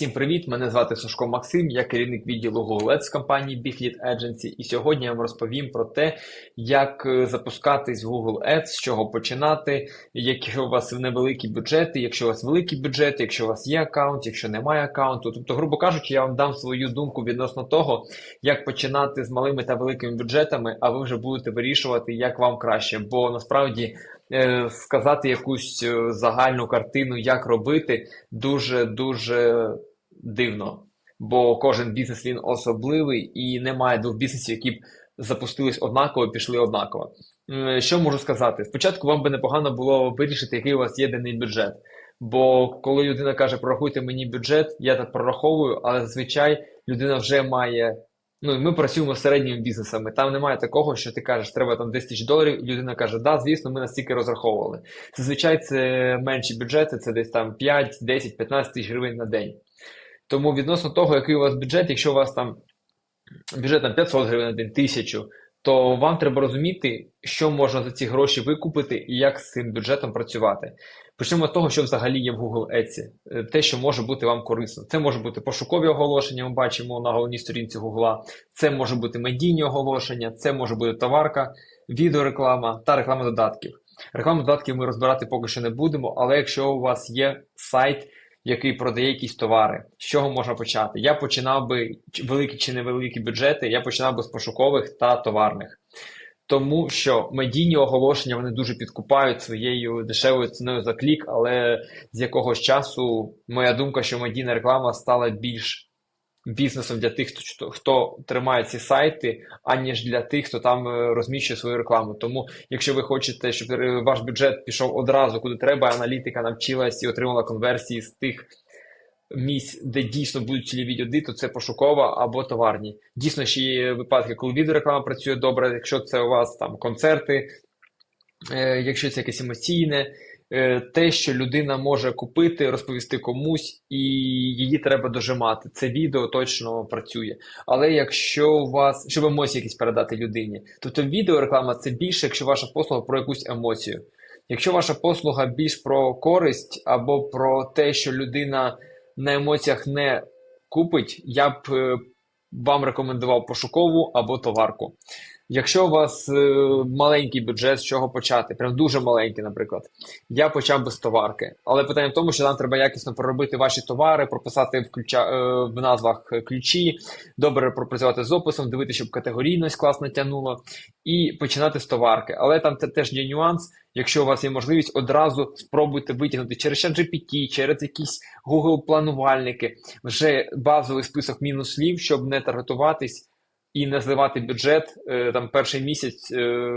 Всім привіт! Мене звати Сушко Максим, я керівник відділу Google Ads компанії Big Lead Agency, і сьогодні я вам розповім про те, як е, запускатись в Google Ads, з чого починати, якщо у вас невеликі бюджети, якщо у вас великі бюджети, якщо у вас є аккаунт, якщо немає аккаунту. Тобто, грубо кажучи, я вам дам свою думку відносно того, як починати з малими та великими бюджетами, а ви вже будете вирішувати, як вам краще. Бо насправді е, сказати якусь е, загальну картину, як робити, дуже дуже дивно, бо кожен бізнес він особливий і немає двох бізнесів, які б запустились однаково, пішли однаково. Що можу сказати? Спочатку вам би непогано було вирішити, який у вас є денний бюджет. Бо коли людина каже, прорахуйте мені бюджет, я так прораховую, але зазвичай людина вже має. Ну, і ми працюємо з середніми бізнесами. Там немає такого, що ти кажеш, треба там 10 тисяч доларів, і людина каже, да, звісно, ми настільки розраховували. Зазвичай це менші бюджети, це десь там 5, 10, 15 тисяч гривень на день. Тому відносно того, який у вас бюджет, якщо у вас там бюджет там 500 гривень на день, 1000, то вам треба розуміти, що можна за ці гроші викупити і як з цим бюджетом працювати. Почнемо з того, що взагалі є в Google Ads. Е, Те, що може бути вам корисно. Це може бути пошукові оголошення, ми бачимо на головній сторінці Google. Це може бути медійні оголошення, це може бути товарка, відеореклама та реклама додатків. Рекламу додатків ми розбирати поки що не будемо, але якщо у вас є сайт, який продає якісь товари, з чого можна почати? Я починав би великі чи невеликі бюджети, я починав би з пошукових та товарних. Тому що медійні оголошення вони дуже підкупають своєю дешевою ціною за клік, але з якогось часу моя думка, що медійна реклама стала більш бізнесом для тих, хто, хто тримає ці сайти, аніж для тих, хто там е, розміщує свою рекламу. Тому, якщо ви хочете, щоб е, ваш бюджет пішов одразу куди треба, аналітика навчилась і отримала конверсії з тих місць, де дійсно будуть цільові люди, то це пошукова або товарні. Дійсно, ще є випадки, коли відеореклама працює добре, якщо це у вас там концерти, е, якщо це якесь емоційне, те, що людина може купити, розповісти комусь, і її треба дожимати. Це відео точно працює. Але якщо у вас, щоб емоції якісь передати людині, тобто відеореклама це більше, якщо ваша послуга про якусь емоцію. Якщо ваша послуга більш про користь або про те, що людина на емоціях не купить, я б е, вам рекомендував пошукову або товарку. Якщо у вас е, маленький бюджет, з чого почати, прям дуже маленький, наприклад, я почав би з товарки. Але питання в тому, що нам треба якісно проробити ваші товари, прописати в, ключа, е, в назвах ключі, добре пропрацювати з описом, дивитися, щоб категорійність класно тягнуло, і починати з товарки. Але там те- теж є нюанс. Якщо у вас є можливість, одразу спробуйте витягнути через ChatGPT, через якісь Google планувальники, вже базовий список мінус слів, щоб не таргетуватись і не зливати бюджет е, там перший місяць. Е,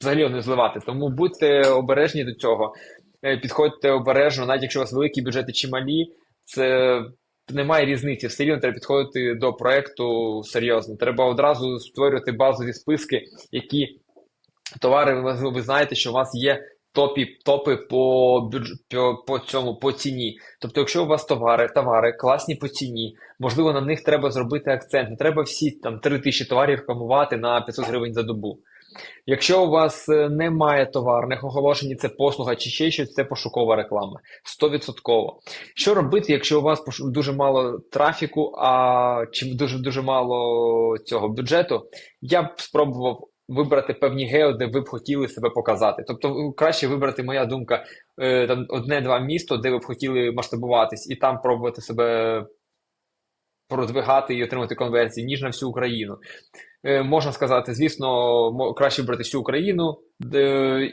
взагалі не зливати. Тому будьте обережні до цього. Е, Підходьте обережно, навіть якщо у вас великі бюджети чи малі, це немає різниці. Все рівно треба підходити до проекту серйозно. Треба одразу створювати базові списки, які товари ви, ви знаєте, що у вас є. Топі, топи по, бюдж... по, цьому по ціні. Тобто, якщо у вас товари, товари класні по ціні, можливо, на них треба зробити акцент. Не треба всі там 3 тисячі товарів рекламувати на 500 гривень за добу. Якщо у вас е, немає товарних оголошень, це послуга чи ще щось, це пошукова реклама. 100%. Що робити, якщо у вас дуже мало трафіку, а чи дуже дуже мало цього бюджету? Я б спробував вибрати певні гео, де ви б хотіли себе показати. Тобто, краще вибрати, моя думка, е, там одне-два місто, де ви б хотіли масштабуватись, і там пробувати себе продвигати і отримати конверсії, ніж на всю Україну. Е, Можна сказати, звісно, краще брати всю Україну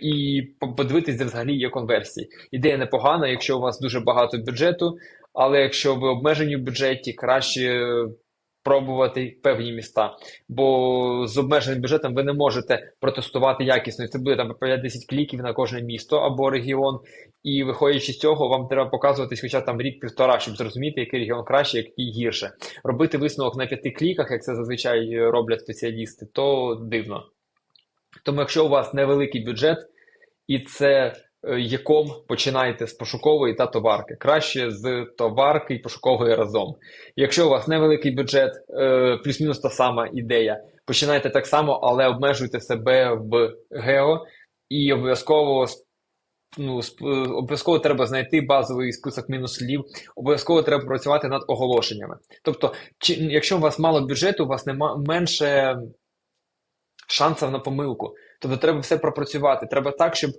і подивитись, де взагалі є конверсії. Ідея непогана, якщо у вас дуже багато бюджету, але якщо ви обмежені в бюджеті, краще пробувати певні міста. Бо з обмеженим бюджетом ви не можете протестувати якісно. Це буде там 5-10 кліків на кожне місто або регіон. І виходячи з цього, вам треба показуватись хоча там рік-півтора, щоб зрозуміти, який регіон краще, який гірше. Робити висновок на п'яти кліках, як це зазвичай роблять спеціалісти, то дивно. Тому, якщо у вас невеликий бюджет, і це яком починаєте з пошукової та товарки. Краще з товарки і пошукової разом. Якщо у вас невеликий бюджет, е, плюс-мінус та сама ідея, починайте так само, але обмежуйте себе в гео і обов'язково ну, е, обов'язково треба знайти базовий список мінус-слів, обов'язково треба працювати над оголошеннями. Тобто, чи, якщо у вас мало бюджету, у вас нема менше шансів на помилку. Тобто треба все пропрацювати. Треба так, щоб е,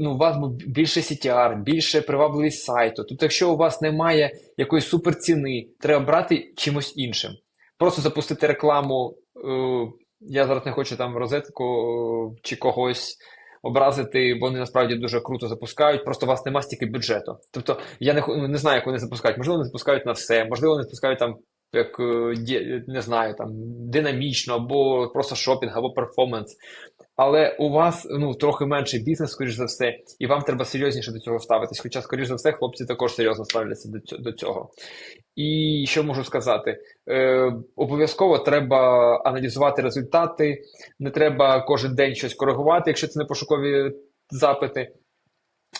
ну, у вас більше CTR, більше привабливість сайту. Тобто, якщо у вас немає якоїсь суперціни, треба брати чимось іншим. Просто запустити рекламу. Е, я зараз не хочу там розетку е, чи когось образити, вони насправді дуже круто запускають. Просто у вас нема стільки бюджету. Тобто, я не, не знаю, як вони запускають. Можливо, вони запускають на все, можливо, вони запускають там. Як е, не знаю, там динамічно, або просто шопінг, або перформанс. Але у вас ну трохи менший бізнес, скоріш за все, і вам треба серйозніше до цього ставитись. Хоча, скоріш за все, хлопці також серйозно ставляться до цього. І що можу сказати? Е, обов'язково треба аналізувати результати, не треба кожен день щось коригувати, якщо це не пошукові запити.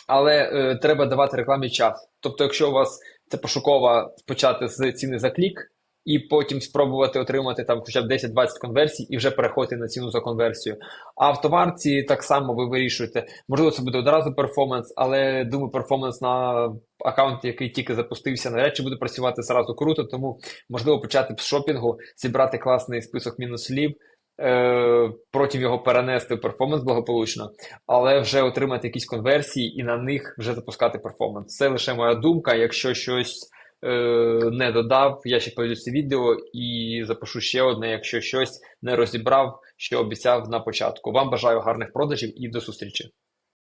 Але е, треба давати рекламі час. Тобто, якщо у вас це пошукова почати з ціни за клік, і потім спробувати отримати там хоча б 10-20 конверсій і вже переходити на ціну за конверсію. А в товарці так само ви вирішуєте. Можливо, це буде одразу перформанс, але думаю, перформанс на аккаунт, який тільки запустився, навряд чи буде працювати зразу круто. Тому можливо почати з шопінгу, зібрати класний список мінус-слів. е, Потім його перенести в перформанс благополучно, але вже отримати якісь конверсії і на них вже запускати перформанс. Це лише моя думка. Якщо щось не додав, я ще поділюся відео і запишу ще одне, якщо щось не розібрав, що обіцяв на початку. Вам бажаю гарних продажів і до зустрічі.